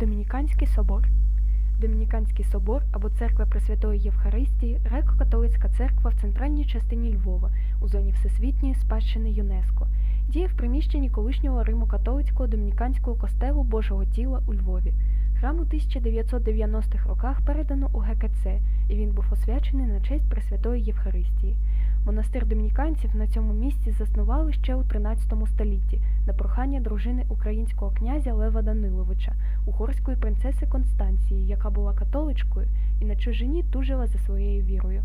Домініканський собор. Домініканський собор або церква Пресвятої Євхаристії греко-католицька церква в центральній частині Львова у зоні Всесвітньої спадщини ЮНЕСКО. Діє в приміщенні колишнього Римо-католицького домініканського костелу Божого тіла у Львові. Храм у 1990-х роках передано у ГКЦ, і він був освячений на честь Пресвятої Євхаристії. Монастир домініканців на цьому місці заснували ще у 13 столітті на прохання дружини українського князя Лева Даниловича, угорської принцеси Констанції, яка була католичкою і на чужині тужила за своєю вірою.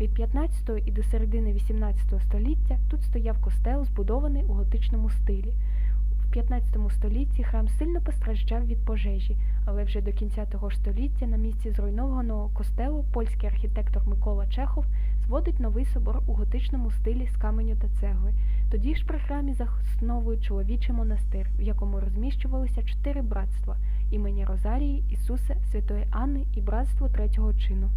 Від 15 і до середини 18 століття тут стояв костел, збудований у готичному стилі. В 15 столітті храм сильно постраждав від пожежі, але вже до кінця того ж століття на місці зруйнованого костелу польський архітектор Микола Чехов зводить новий собор у готичному стилі з каменю та цегли. Тоді ж при храмі засновують чоловічий монастир, в якому розміщувалися чотири братства імені Розарії, Ісуса, Святої Анни і братство третього чину.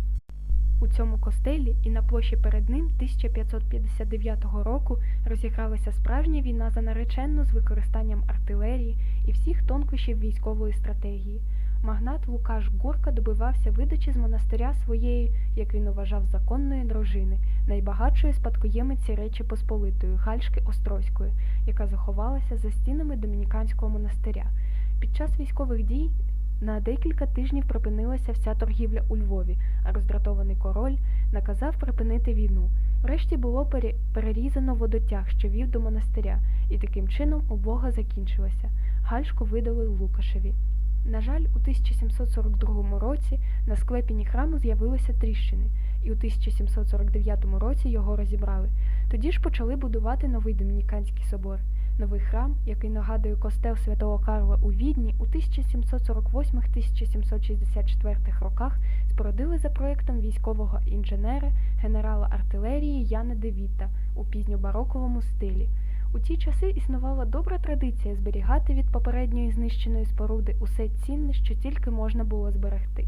У цьому костелі і на площі перед ним 1559 року розігралася справжня війна за нареченну з використанням артилерії і всіх тонкощів військової стратегії. Магнат Лукаш Гурка добивався видачі з монастиря своєї, як він вважав, законної дружини, найбагатшої спадкоємиці Речі Посполитої Гальшки Острозької, яка заховалася за стінами домініканського монастиря. Під час військових дій на декілька тижнів припинилася вся торгівля у Львові, а роздратований король наказав припинити війну. Врешті було перерізано водотяг, що вів до монастиря, і таким чином облога закінчилася. Гальшку видали Лукашеві. На жаль, у 1742 році на склепіні храму з'явилися тріщини, і у 1749 році його розібрали. Тоді ж почали будувати новий домініканський собор. Новий храм, який нагадує костел святого Карла у Відні, у 1748-1764 роках спорудили за проєктом військового інженера генерала артилерії Яна Девіта у пізньобароковому стилі. У ті часи існувала добра традиція зберігати від попередньої знищеної споруди усе цінне, що тільки можна було зберегти.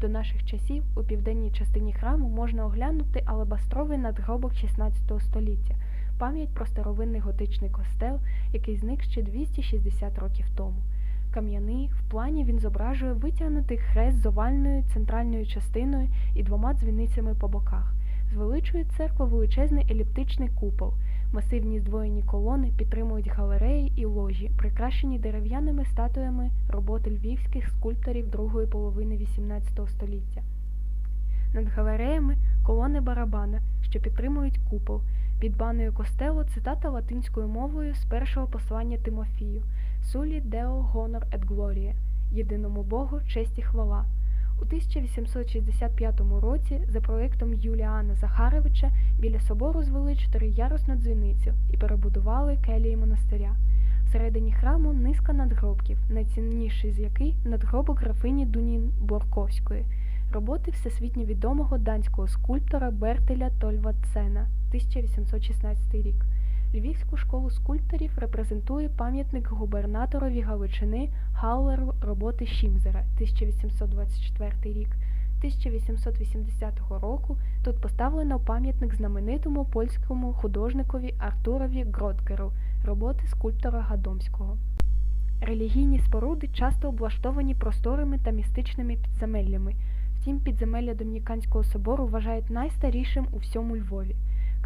До наших часів у південній частині храму можна оглянути алабастровий надгробок XVI століття, пам'ять про старовинний готичний костел, який зник ще 260 років тому. Кам'яний в плані він зображує витягнутий хрест з овальною центральною частиною і двома дзвіницями по боках. Звеличує церкву величезний еліптичний купол. Масивні здвоєні колони підтримують галереї і ложі, прикрашені дерев'яними статуями роботи львівських скульпторів другої половини XVIII століття. Над галереями колони барабана, що підтримують купол. Під баною костелу цитата латинською мовою з першого послання Тимофію Сулі Део Гонор ет Глорія єдиному Богу честь і хвала. У 1865 році за проєктом Юліана Захаровича біля собору звели чотириярусну дзвіницю і перебудували келії монастиря. Всередині храму низка надгробків, найцінніший з яких надгробок графині Дунін Борковської, роботи всесвітньо відомого данського скульптора Бертеля Тольвацена 1816 рік. Львівську школу скульпторів репрезентує пам'ятник губернаторові Галичини Гаулеру роботи Шімзера 1824 рік. 1880 року тут поставлено пам'ятник знаменитому польському художникові Артурові Гродгеру роботи скульптора Гадомського. Релігійні споруди часто облаштовані просторими та містичними підземеллями. Втім, підземелля Домініканського собору вважають найстарішим у всьому Львові.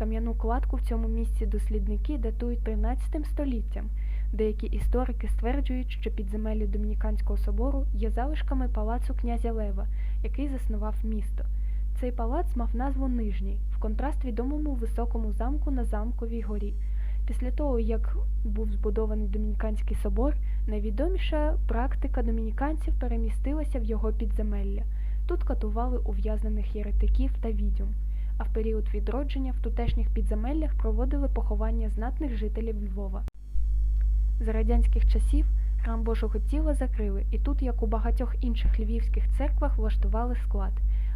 Кам'яну кладку в цьому місці дослідники датують 13 століттям. Деякі історики стверджують, що підземелля Домініканського собору є залишками палацу князя Лева, який заснував місто. Цей палац мав назву Нижній, в контраст відомому високому замку на замковій горі. Після того, як був збудований Домініканський собор, найвідоміша практика домініканців перемістилася в його підземелля. Тут катували ув'язнених єретиків та відьом а в період відродження в тутешніх підземеллях проводили поховання знатних жителів Львова. За радянських часів храм Божого тіла закрили, і тут, як у багатьох інших львівських церквах, влаштували склад.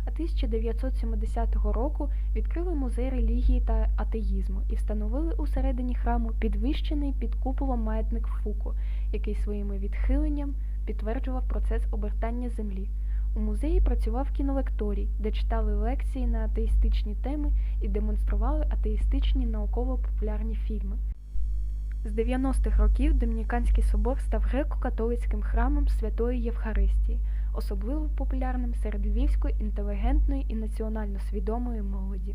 А 1970 року відкрили музей релігії та атеїзму і встановили у середині храму підвищений під куполом маятник Фуко, який своїми відхиленням підтверджував процес обертання землі. У музеї працював кінолекторій, де читали лекції на атеїстичні теми і демонстрували атеїстичні науково-популярні фільми. З 90-х років Домініканський собор став греко-католицьким храмом Святої Євхаристії, особливо популярним серед львівської інтелігентної і національно свідомої молоді.